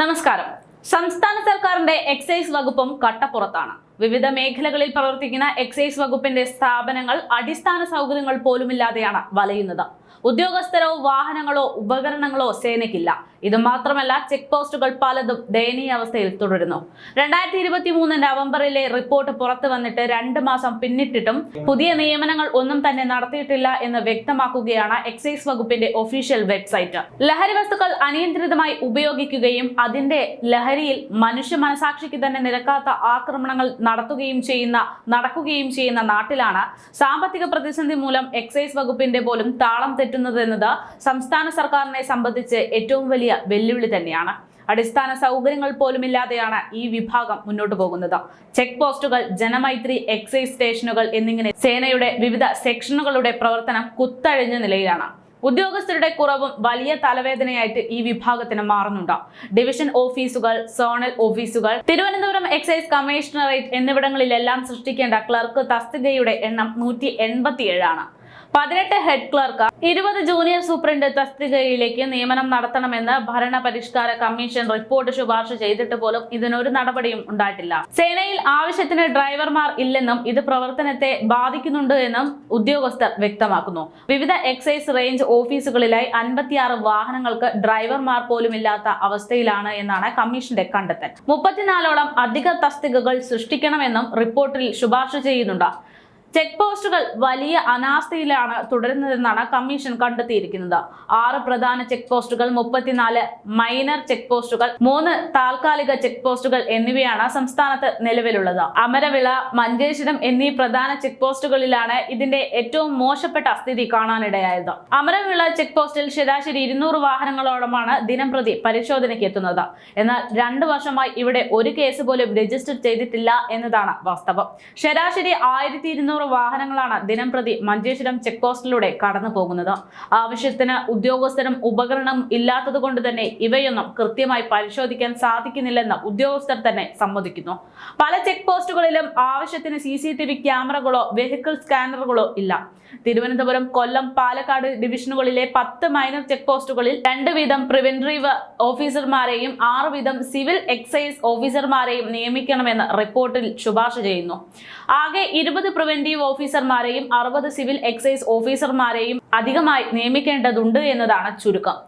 നമസ്കാരം. സംസ്ഥാന സർക്കാരിന്റെ എക്സൈസ് വകുപ്പും കട്ടപ്പുറത്താണ്. വിവിധ മേഖലകളിൽ പ്രവർത്തിക്കുന്ന എക്സൈസ് വകുപ്പിന്റെ സ്ഥാപനങ്ങൾ അടിസ്ഥാന സൗകര്യങ്ങൾ പോലുമില്ലാതെയാണ് വലയുന്നത്. ഉദ്യോഗസ്ഥരോ വാഹനങ്ങളോ ഉപകരണങ്ങളോ സേനയ്ക്കില്ല. ഇത് മാത്രമല്ല ചെക്ക് പോസ്റ്റുകൾ പലതും ദയനീയ അവസ്ഥയിൽ തുടരുന്നു. രണ്ടായിരത്തി ഇരുപത്തി മൂന്ന് നവംബറിലെ റിപ്പോർട്ട് പുറത്തു വന്നിട്ട് രണ്ട് മാസം പിന്നിട്ടിട്ടും പുതിയ നിയമനങ്ങൾ ഒന്നും തന്നെ നടത്തിയിട്ടില്ല എന്ന് വ്യക്തമാക്കുകയാണ് എക്സൈസ് വകുപ്പിന്റെ ഒഫീഷ്യൽ വെബ്സൈറ്റ്. ലഹരി വസ്തുക്കൾ അനിയന്ത്രിതമായി ഉപയോഗിക്കുകയും അതിന്റെ ലഹരിയിൽ മനുഷ്യ മനസാക്ഷിക്ക് തന്നെ നിരക്കാത്ത ആക്രമണങ്ങൾ നടത്തുകയും ചെയ്യുന്ന നടക്കുകയും ചെയ്യുന്ന നാട്ടിലാണ് സാമ്പത്തിക പ്രതിസന്ധി മൂലം എക്സൈസ് വകുപ്പിന്റെ പോലും താളം തെറ്റുന്നത് എന്നത് സംസ്ഥാന സർക്കാരിനെ സംബന്ധിച്ച് ഏറ്റവും വലിയ വെല്ലുവിളി തന്നെയാണ്. അടിസ്ഥാന സൗകര്യങ്ങൾ പോലുമില്ലാതെയാണ് ഈ വിഭാഗം മുന്നോട്ട് പോകുന്നത്. ചെക്ക് പോസ്റ്റുകൾ ജനമൈത്രി എക്സൈസ് സ്റ്റേഷനുകൾ എന്നിങ്ങനെ സേനയുടെ വിവിധ സെക്ഷനുകളുടെ പ്രവർത്തനം കുത്തഴിഞ്ഞ നിലയിലാണ്. ഉദ്യോഗസ്ഥരുടെ കുറവും വലിയ തലവേദനയായിട്ട് ഈ വിഭാഗത്തിന് മാറുന്നുണ്ട്. ഡിവിഷൻ ഓഫീസുകൾ സോണൽ ഓഫീസുകൾ തിരുവനന്തപുരം എക്സൈസ് കമ്മീഷണറേറ്റ് എന്നിവിടങ്ങളിലെല്ലാം സൃഷ്ടിക്കേണ്ട ക്ലർക്ക് തസ്തികയുടെ എണ്ണം നൂറ്റി എൺപത്തിയേഴാണ്. പതിനെട്ട് ഹെഡ് ക്ലർക്ക് ഇരുപത് ജൂനിയർ സൂപ്രണ്ട് തസ്തികയിലേക്ക് നിയമനം നടത്തണമെന്ന് ഭരണ പരിഷ്കാര കമ്മീഷൻ റിപ്പോർട്ട് ശുപാർശ ചെയ്തിട്ട് പോലും ഇതിനൊരു നടപടിയും ഉണ്ടായിട്ടില്ല. സേനയിൽ ആവശ്യത്തിന് ഡ്രൈവർമാർ ഇല്ലെന്നും ഇത് പ്രവർത്തനത്തെ ബാധിക്കുന്നുണ്ട് എന്നും ഉദ്യോഗസ്ഥർ വ്യക്തമാക്കുന്നു. വിവിധ എക്സൈസ് റേഞ്ച് ഓഫീസുകളിലായി അൻപത്തിയാറ് വാഹനങ്ങൾക്ക് ഡ്രൈവർമാർ പോലും ഇല്ലാത്ത അവസ്ഥയിലാണ് എന്നാണ് കമ്മീഷന്റെ കണ്ടെത്തൽ. മുപ്പത്തിനാലോളം അധിക തസ്തികകൾ സൃഷ്ടിക്കണമെന്നും റിപ്പോർട്ടിൽ ശുപാർശ ചെയ്യുന്നുണ്ട്. ചെക്ക് പോസ്റ്റുകൾ വലിയ അനാസ്ഥയിലാണ് തുടരുന്നതെന്നാണ് കമ്മീഷൻ കണ്ടെത്തിയിരിക്കുന്നത്. ആറ് പ്രധാന ചെക്ക് പോസ്റ്റുകൾ മുപ്പത്തിനാല് മൈനർ ചെക്ക് പോസ്റ്റുകൾ മൂന്ന് താൽക്കാലിക ചെക്ക് പോസ്റ്റുകൾ എന്നിവയാണ് സംസ്ഥാനത്ത് നിലവിലുള്ളത്. അമരവിള മഞ്ചേശ്വരം എന്നീ പ്രധാന ചെക്ക് പോസ്റ്റുകളിലാണ് ഇതിന്റെ ഏറ്റവും മോശപ്പെട്ട സ്ഥിതി കാണാനിടയായത്. അമരവിള ചെക്ക് പോസ്റ്റിൽ ശരാശരി ഇരുന്നൂറ് വാഹനങ്ങളോളമാണ് ദിനം പ്രതി പരിശോധനയ്ക്ക് എത്തുന്നത്. എന്നാൽ രണ്ടു വർഷമായി ഇവിടെ ഒരു കേസ് പോലും രജിസ്റ്റർ ചെയ്തിട്ടില്ല എന്നതാണ് വാസ്തവം. ശരാശരി ആയിരത്തി ഇരുന്നൂറ് വാഹനങ്ങളാണ് ദിനം പ്രതി മഞ്ചേശ്വരം ചെക്ക് പോസ്റ്റിലൂടെ കടന്നു പോകുന്നത്. ആവശ്യത്തിന് ഉദ്യോഗസ്ഥരും ഉപകരണം ഇല്ലാത്തത് കൊണ്ട് തന്നെ ഇവയൊന്നും കൃത്യമായി പരിശോധിക്കാൻ സാധിക്കുന്നില്ലെന്ന് ഉദ്യോഗസ്ഥർ തന്നെ സമ്മതിക്കുന്നു. പല ചെക്ക് പോസ്റ്റുകളിലും ആവശ്യത്തിന് സി സി ടി വി ക്യാമറകളോ വെഹിക്കിൾ സ്കാനറുകളോ ഇല്ല. തിരുവനന്തപുരം കൊല്ലം പാലക്കാട് ഡിവിഷനുകളിലെ പത്ത് മൈനർ ചെക്ക് പോസ്റ്റുകളിൽ രണ്ട് വീതം പ്രിവെന്ററീവ് ഓഫീസർമാരെയും ആറ് വീതം സിവിൽ എക്സൈസ് ഓഫീസർമാരെയും നിയമിക്കണമെന്ന് റിപ്പോർട്ടിൽ ശുപാർശ ചെയ്യുന്നു. ആകെ ഇരുപത് പ്രിവെന്റീവ് ഓഫീസർമാരെയും അറുപത് സിവിൽ എക്സൈസ് ഓഫീസർമാരെയും അധികമായി നിയമിക്കേണ്ടതുണ്ട് എന്നതാണ് ചുരുക്കം.